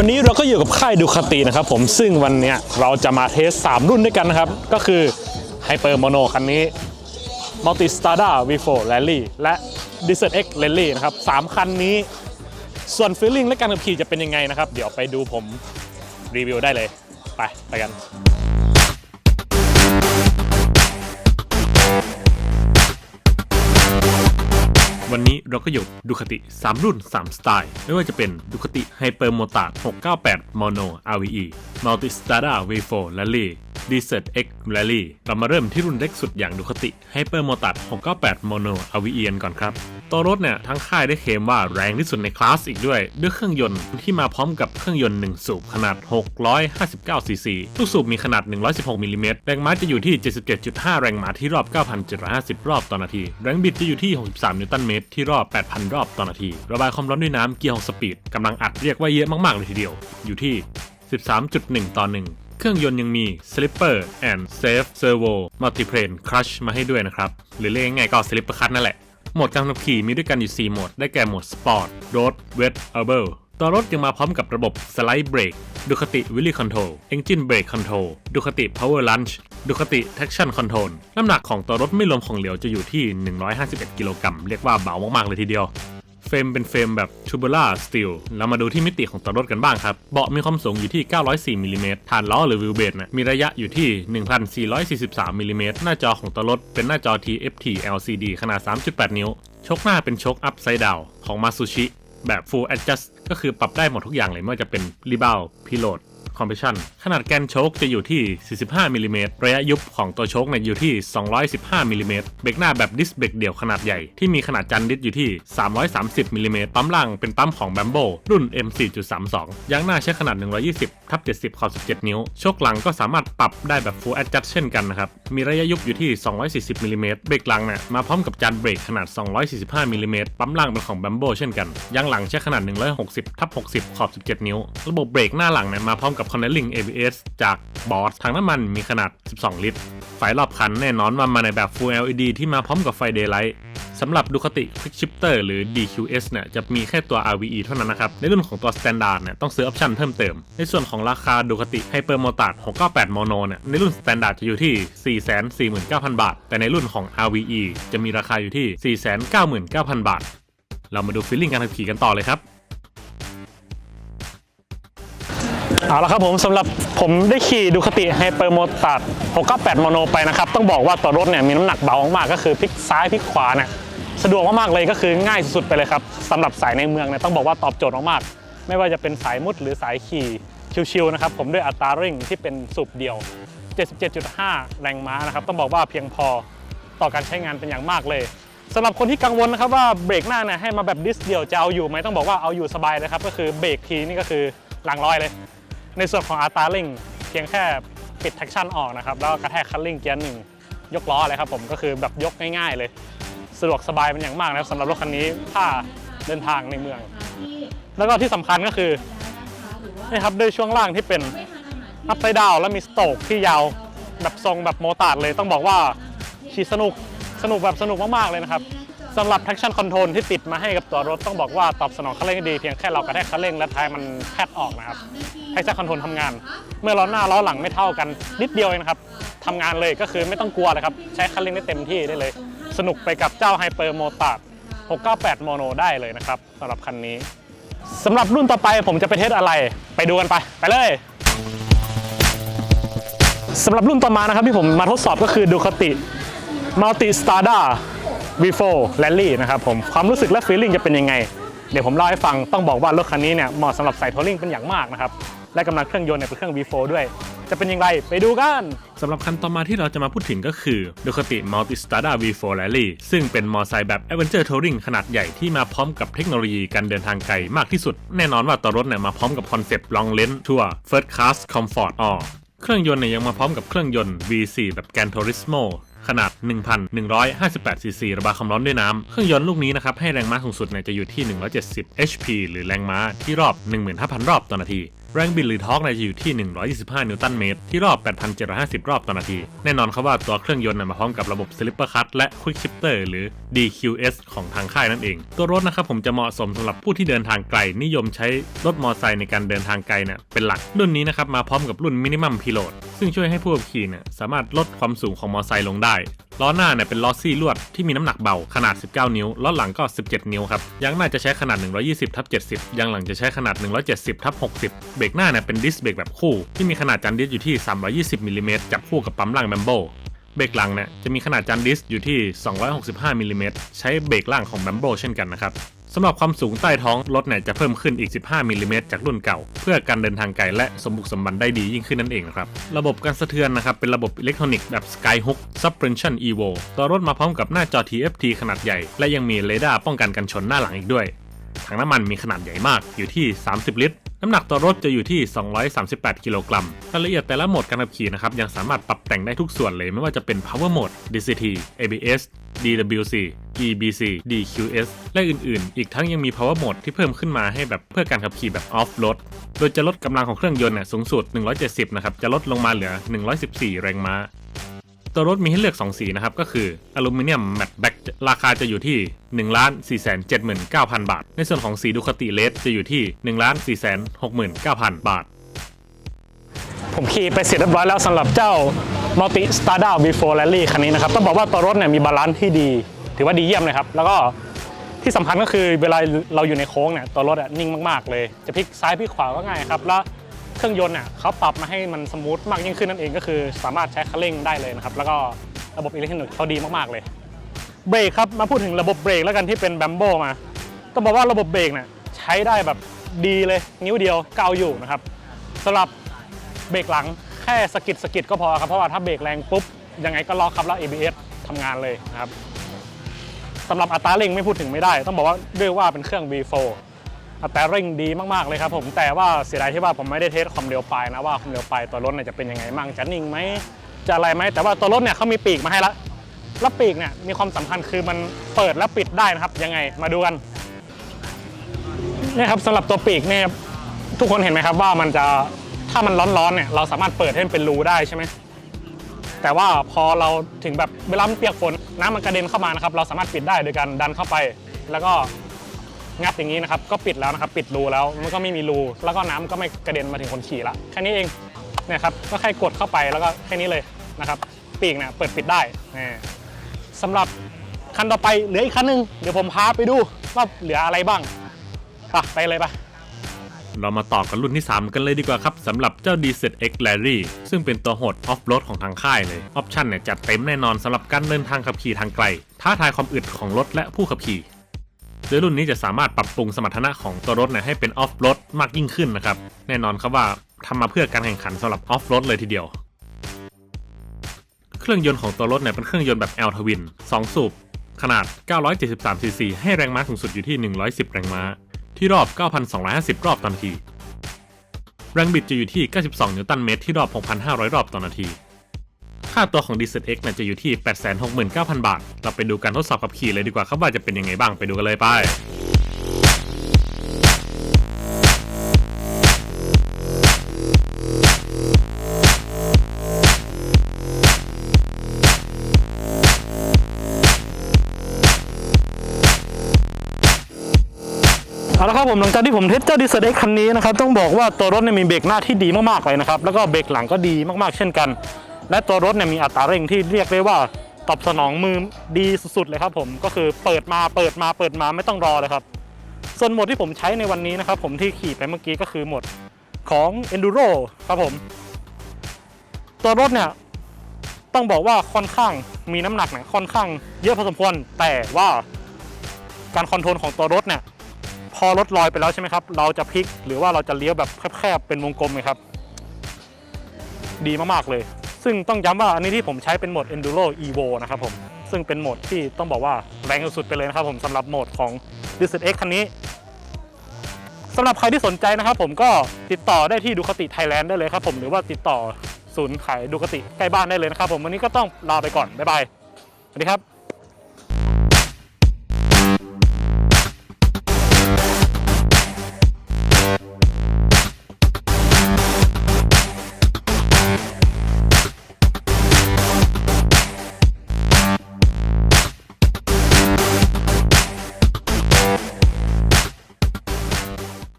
วันนี้เราก็อยู่กับค่ายดูคาตินะครับผมซึ่งวันเนี้ยเราจะมาเทส 3 รุ่นด้วยกันนะครับ ก็คือไฮเปอร์โมโนคันนี้ Multi Strada V4 Rally และ Desert X Rally นะครับ3คันนี้ ส่วนฟีลลิ่งและการขับขี่จะเป็นยังไงนะครับ เดี๋ยวไปดูผมรีวิวได้เลย ไป ไปกัน วันนี้เราก็หยู่ดูคติ 3 รุ่น 3 สไตล์ ไม่ว่าจะเป็นดูคติไฮเปอร์โมตาร์ด698 Mono RVE Multistada V4 และ Lee Desert X Rally เรามาเริ่มที่รุ่นเล็กสุดอย่างดูคติ Hyper m o t a 698 Mono RVE กันก่อนครับ ตัวรถเนี่ยทั้งค่ายได้เคลมว่าแรงที่สุดในคลาสอีกด้วย ด้วยเครื่องยนต์ที่มาพร้อมกับเครื่องยนต์ 1 สูบขนาด 659 ซีซีลูกสูบมีขนาด 116มิลลิเมตรแรงม้าจะอยู่ที่ 77.5 แรงม้าที่รอบ 9,750 รอบต่อนาที แรงบิดจะอยู่ที่ 63 นิวตันเมตรที่รอบ 8,000 รอบต่อนาที ระบายความร้อนด้วยน้ำเกียร์6สปีดกำลังอัดเรียกว่าเยอะมากๆเลยทีเดียว อยู่ที่ 13.1 ต่อ 1 เครื่องยนต์ยังมี Slipper and Safe Servo Multiplane Clutch มาให้ด้วยนะครับ หรือเรียกง่ายๆก็ Slipper Clutch นั่นแหละ โหมดการขับขี่มีด้วยกันอยู่ 4 โหมด ได้แก่โหมด Sport Road Wet Urban ตัวรถยังมาพร้อมกับระบบ Slide Brake ดูคติ Wheelie Control Engine Brake Control ดูคติ Power Lunge ดูคติ Traction Control น้ำหนักของตัวรถไม่รวมของเหลวจะอยู่ที่ 151 กิโลกรัม เรียกว่าเบามากๆเลยทีเดียว เฟรมเป็นเฟรมแบบ tubular steel เรามาดูที่มิติของตัวรถกันบ้างครับ เบาะมีความสูงอยู่ที่ 904มิลลิเมตรฐานล้อหรือวิวเบสนะมีระยะอยู่ที่ 1443มิลลิเมตรหน้าจอของตัวรถเป็นหน้าจอ TFT LCD ขนาด 3.8 นิ้ว ชกหน้าเป็นชก upside down ของ Masushi แบบ full adjust ก็คือปรับได้หมดทุกอย่างเลยไม่ว่าจะเป็นรีบาวพิโลด compression ขนาดแกนโชคจะอยู่ที่ 45มิลลิเมตรระยะยุบของตัวโชคเนี่ยอยู่ที่ 215มิลลิเมตรเบรกหน้าแบบดิสเบรกเดี่ยวขนาดใหญ่ที่มีขนาดจันดิสอยู่ที่ 330มิลลิเมตรปั๊มล่างเป็นปั๊มของ b a m b o รุ่น M4.32 ยางหน้าใช้ขนาด 120ทับ70ขอบ17 นิ้ว โชคหลังก็สามารถปรับได้แบบ full adjust เช่นกันนะครับ มีระยะยุบอยู่ที่ 240มิลลิเมตรเบรกหลังเนี่ยมาพร้อมกับจานเบรกขนาด 245มิลลิเมตรปั๊มล่างเป็นของ b a m b o เช่นกันยางหลังใช้ขนาด 160ทับ60ขอบ17 นิ้ว ระบบเบรกหน้าหลังเนี่ยมาพร้อมกับ Connelling ABS จากบอสถังน้ำมันมีขนาด 12 ลิตร ไฟรอบคันแน่นอนว่ามาในแบบ Full LED ที่มาพร้อมกับไฟ Daylight สำหรับดูคติ Quick Shifter หรือ DQS เนี่ยจะมีแค่ตัว RVE เท่านั้นนะครับ ในรุ่นของตัว Standard เนี่ยต้องซื้อออปชั่นเพิ่มเติม ในส่วนของราคาดูคติ Hyper Motard 698 Mono เนี่ยในรุ่น Standard จะอยู่ที่ 449,000 บาท แต่ในรุ่นของ RVE จะมีราคาอยู่ที่ 499,000 บาท เรามาดูฟีลลิ่งการขับขี่กันต่อเลยครับ เอาละครับผมสำหรับผมได้ขี่ดูคติไฮเปอร์โมตัด698โมโนไปนะครับ ต้องบอกว่าตัวรถเนี่ยมีน้ำหนักเบามากๆก็คือพลิกซ้ายพลิกขวาเนี่ยสะดวกมากๆเลยก็คือง่ายสุดๆไปเลยครับสำหรับสายในเมืองเนี่ยต้องบอกว่าตอบโจทย์มากๆไม่ว่าจะเป็นสายมุดหรือสายขี่ชิวๆนะครับผมด้วยอัตราเร่งที่เป็นสูบเดียว 77.5 แรงม้านะครับต้องบอกว่าเพียงพอต่อการใช้งานเป็นอย่างมากเลยสำหรับคนที่กังวลนะครับว่าเบรกหน้าเนี่ยให้มาแบบดิสเดียวจะเอาอยู่ไหมต้องบอกว่าเอาอยู่สบายเลยครับก็คือเบรกทีนี่ก็คือหลังร้อยเลย ในส่วนของอัตราเร่งเพียงแค่ปิดแท็กชั่นออกนะครับแล้วกระแทกคันเร่งเกียร์หนึ่งยกล้อเลยครับผมก็คือแบบยกง่ายๆ เลย สะดวกสบายเป็นอย่างมากนะครับสำหรับรถคันนี้ถ้าเดินทางในเมือง แล้วก็ที่สำคัญก็คือนี่ครับด้วยช่วงล่างที่เป็นอัพไซด์ดาวแล้วมีสโตกที่ยาวแบบทรงแบบโมตาร์ดเลย ต้องบอกว่าขี่สนุกสนุกแบบสนุกมากๆเลยนะครับ สำหรับ traction control ที่ติดมาให้กับตัวรถต้องบอกว่าตอบสนองคันเร่งดีเพียงแค่เรากระแทกคันเร่งและท้ายมันแคดออกนะครับให้ traction control ทำงาน เมื่อล้อหน้าล้อหลังไม่เท่ากันนิดเดียวเองนะครับทำงานเลยก็คือไม่ต้องกลัวเลยครับ ใช้คันเร่งได้เต็มที่ได้เลย สนุกไปกับเจ้า Hyper m o t a r 698 Mono ได้เลยนะครับสำหรับคันนี้สำหรับรุ่นต่อไปผมจะไปเทสอะไร ไปดูกันไป ไปเลยสำหรับรุ่นต่อมานะครับที่ผมมาทดสอบก็คือดูคติ Multi Strada V4 Rally นะครับผมความรู้สึกและ feeling จะเป็นยังไง เดี๋ยวผมเล่าให้ฟังต้องบอกว่ารถคันนี้เนี่ยเหมาะสำหรับใส่ทัวริงเป็นอย่างมากนะครับและกำลังเครื่องยนต์เนี่ยเป็นเครื่อง V4 ด้วย จะเป็นอย่างไรไปดูกันสำหรับคันต่อมาที่เราจะมาพูดถึงก็คือ Ducati Multi Strada V4 Rally ซึ่งเป็นมอไซค์แบบ Adventure Touring ขนาดใหญ่ที่มาพร้อมกับเทคโนโลยีการเดินทางไกลมากที่สุด แน่นอนว่าตัวรถเนี่ยมาพร้อมกับคอนเซปต์ Long Range Tour First Class Comfort All เครื่องยนต์เนี่ยยังมาพร้อมกับเครื่องยนต์ V4 แบบ Gran Turismo ขนาด 1,158 ซีซีระบายความร้อนด้วยน้ำ เครื่องยนต์ลูกนี้นะครับให้แรงม้าสูงสุดเนี่ยจะอยู่ที่ 170 HP หรือแรงม้าที่รอบ 15,000 รอบต่อนาที แรงบิดหรือทอร์กเนี่ยจะอยู่ที่ 125 นิวตันเมตร ที่รอบ 8,750 รอบต่อนาที แน่นอนครับว่าตัวเครื่องยนต์นะมาพร้อมกับระบบ Slipper Cut และ Quick Shifter หรือ DQS ของทางค่ายนั่นเอง ตัวรถนะครับผมจะเหมาะสมสำหรับผู้ที่เดินทางไกล นิยมใช้รถมอเตอร์ไซค์ในการเดินทางไกลเนี่ยเป็นหลัก รุ่นนี้นะครับมาพร้อมกับรุ่น Minimum Payload ซึ่งช่วยให้ผู้ขับขี่เนี่ยสามารถลดความสูงของมอเตอร์ไซค์ลงได้ ล้อหน้าเนี่ยเป็นล้อซี่ลวดที่มีน้ำหนักเบาขนาด 19 นิ้ว ล้อหลังก็ 17 นิ้วครับ ยางหน้าจะใช้ขนาด 120ทับ70 ยางหลังจะใช้ขนาด 170ทับ60 เบรกหน้าเนี่ยเป็นดิสเบรกแบบคู่ ที่มีขนาดจานดิสอยู่ที่ 320มิลลิเมตรจับคู่กับปั๊มล่างแบมโบเบรกหลังเนี่ยจะมีขนาดจานดิสอยู่ที่ 265มิลลิเมตรใช้เบรกล่างของแบมโบเช่นกันนะครับ สำหรับความสูงใต้ท้องรถเนี่ยจะเพิ่มขึ้นอีก 15มิลลิเมตรจากรุ่นเก่า เพื่อการเดินทางไกลและสมบุกสมบันได้ดียิ่งขึ้นนั่นเองครับ ระบบการสะเทือนนะครับ เป็นระบบอิเล็กทรอนิกส์แบบ Skyhook Suspension Evo ตัวรถมาพร้อมกับหน้าจอ TFT ขนาดใหญ่ และยังมีเรดาร์ป้องกันกันชนหน้าหลังอีกด้วยถังน้ำมันมีขนาดใหญ่มากอยู่ที่ 30 ลิตร น้ำหนักตัวรถจะอยู่ที่ 238 กิโลกรัมรายละเอียดแต่ละโหมดการขับขี่นะครับยังสามารถปรับแต่งได้ทุกส่วนเลยไม่ว่าจะเป็น Power Mode DCT ABS DWC EBC DQS และอื่นๆ อีกทั้งยังมี Power Mode ที่เพิ่มขึ้นมาให้แบบเพื่อการขับขี่แบบ Off Road โดยจะลดกำลังของเครื่องยนต์เนี่ยสูงสุด 170 นะครับ จะลดลงมาเหลือ 114 แรงม้า ตัวรถมีให้เลือก 2 สีนะครับ ก็คืออลูมิเนียมแมตต์แบ็กราคาจะอยู่ที่ 1 4 7 9 0 0 0 บาท ในส่วนของสีดูคาติเลสจะอยู่ที่ 1 4 6 9 0 0 0 บาท ผมขี่ไปเสร็จเรียบร้อยแล้วสำหรับเจ้า Multi Stada V4 Rally คันนี้นะครับ ต้องบอกว่าตัวรถเนี่ยมีบาลานซ์ที่ดี ถือว่าดีเยี่ยมเลยครับ แล้วก็ที่สำคัญก็คือเวลาเราอยู่ในโค้งเนี่ยตัวรถอะนิ่งมาก ๆ เลย จะพลิกซ้ายพลิกขวาก็ง่ายครับแล้ว เครื่องยนต์เนี่ยเขาปรับมาให้มันสมูทมากยิ่งขึ้นนั่นเองก็คือสามารถใช้คันเร่งได้เลยนะครับ แล้วก็ระบบอิเล็กทรอนิกส์เขาดีมากๆเลย เบรกครับ มาพูดถึงระบบเบรกแล้วกันที่เป็นแบมโบมา ต้องบอกว่าระบบเบรกเนี่ยใช้ได้แบบดีเลยนิ้วเดียวก้าวอยู่นะครับสำหรับเบรกหลังแค่สกิดสกิดก็พอครับ เพราะว่าถ้าเบรกแรงปุ๊บยังไงก็ล็อกครับแล้ว ABS ทำงานเลยนะครับสำหรับอัตราเร่งไม่พูดถึงไม่ได้ ต้องบอกว่าด้วยว่าเป็นเครื่อง V4 อัตราเร่งดีมากๆเลยครับผมแต่ว่าเสียดายที่ว่าผมไม่ได้เทสความเร็วปลายนะว่าความเร็วปลายตัวรถเนี่ยจะเป็นยังไงมั่งจะนิ่งไหมจะอะไรไหมแต่ว่าตัวรถเนี่ยเขามีปีกมาให้ละแล้วปีกเนี่ยมีความสำคัญคือมันเปิดและปิดได้นะครับยังไงมาดูกันนี่ครับสำหรับตัวปีกเนี่ยทุกคนเห็นไหมครับว่ามันจะถ้ามันร้อนๆเนี่ยเราสามารถเปิดให้มันเป็นรูได้ใช่ไหมแต่ว่าพอเราถึงแบบเวลาเปียกฝนน้ำมันกระเด็นเข้ามานะครับเราสามารถปิดได้โดยการดันเข้าไป แล้วก็ งัดอย่างนี้นะครับก็ปิดแล้วนะครับปิดรูแล้วมันก็ไม่มีรูแล้วก็น้ำก็ไม่กระเด็นมาถึงคนขี่ละแค่นี้เองเนี่ยครับก็แค่กดเข้าไปแล้วก็แค่นี้เลยนะครับปีกเนี่ยเปิดปิดได้นี่สำหรับคันต่อไปเหลืออีกคันหนึงเดี๋ยวผมพาไปดูว่าเหลืออะไรบ้างไปไปเลยไปเรามาต่อกันรุ่นที่ 3 กันเลยดีกว่าครับสำหรับเจ้า d z x Larry ซึ่งเป็นตัวโหดออฟโรดของทางค่ายเลย ออปชันเนี่ยจัดเต็มแน่นอนสำหรับการเดินทางขับขี่ทางไกล ท้าทายความอึดของรถและผู้ขับขี่ โดยรุ่นนี้จะสามารถปรับปรุงสมรรถนะของตัวรถเนี่ยให้เป็นออฟโรดมากยิ่งขึ้นนะครับ แน่นอนครับว่าทำมาเพื่อการแข่งขันสำหรับออฟโรดเลยทีเดียว เครื่องยนต์ของตัวรถเนี่ยเป็นเครื่องยนต์แบบ L Twin 2สูบขนาด 973 ซีซี ให้แรงม้าสูงสุดอยู่ที่ 110 แรงม้า ที่รอบ 9,250 รอบต่อนาที แรงบิดจะอยู่ที่ 92 นิวตันเมตร ที่รอบ 6,500 รอบต่อนาที ค่าตัวของ d z x เนี่ยจะอยู่ที่ 869,000 บาท เราไปดูการทดสอบขับขี่เลยดีกว่าครับว่าจะเป็นยังไงบ้างไปดูกันเลยไปเอาละครับผมหลังจากที่ผมเทสเจ้าดิสเอ็กคันนี้นะครับต้องบอกว่าตัวรถเนี่ยมีเบรกหน้าที่ดีมากๆเลยนะครับแล้วก็เบรกหลังก็ดีมากๆเช่นกัน และตัวรถเนี่ยมีอัตราเร่งที่เรียกได้ว่าตอบสนองมือดีสุดๆเลยครับผมก็คือเปิดมาเปิดมาเปิดมาไม่ต้องรอเลยครับ ส่วนโหมดที่ผมใช้ในวันนี้นะครับ ผมที่ขี่ไปเมื่อกี้ก็คือโหมดของ Enduro ครับผม ตัวรถเนี่ยต้องบอกว่าค่อนข้างมีน้ำหนักเนี่ยค่อนข้างเยอะพอสมควรแต่ว่าการคอนโทรลของตัวรถเนี่ยพอรถลอยไปแล้วใช่ไหมครับ เราจะพลิกหรือว่าเราจะเลี้ยวแบบแคบๆเป็นวงกลมไหมครับ ดีมากๆเลย ซึ่งต้องย้ำว่าอันนี้ที่ผมใช้เป็นโหมด Enduro Evo นะครับผมซึ่งเป็นโหมดที่ต้องบอกว่าแรงสุดๆไปเลยนะครับผมสำหรับโหมดของ d z x คันนี้สำหรับใครที่สนใจนะครับผมก็ติดต่อได้ที่ดูคติไทยแลนด์ได้เลยครับผมหรือว่าติดต่อศูนย์ขายดูคติใกล้บ้านได้เลยนะครับผมวันนี้ก็ต้องลาไปก่อนบ๊ายบายสวัสดีครับ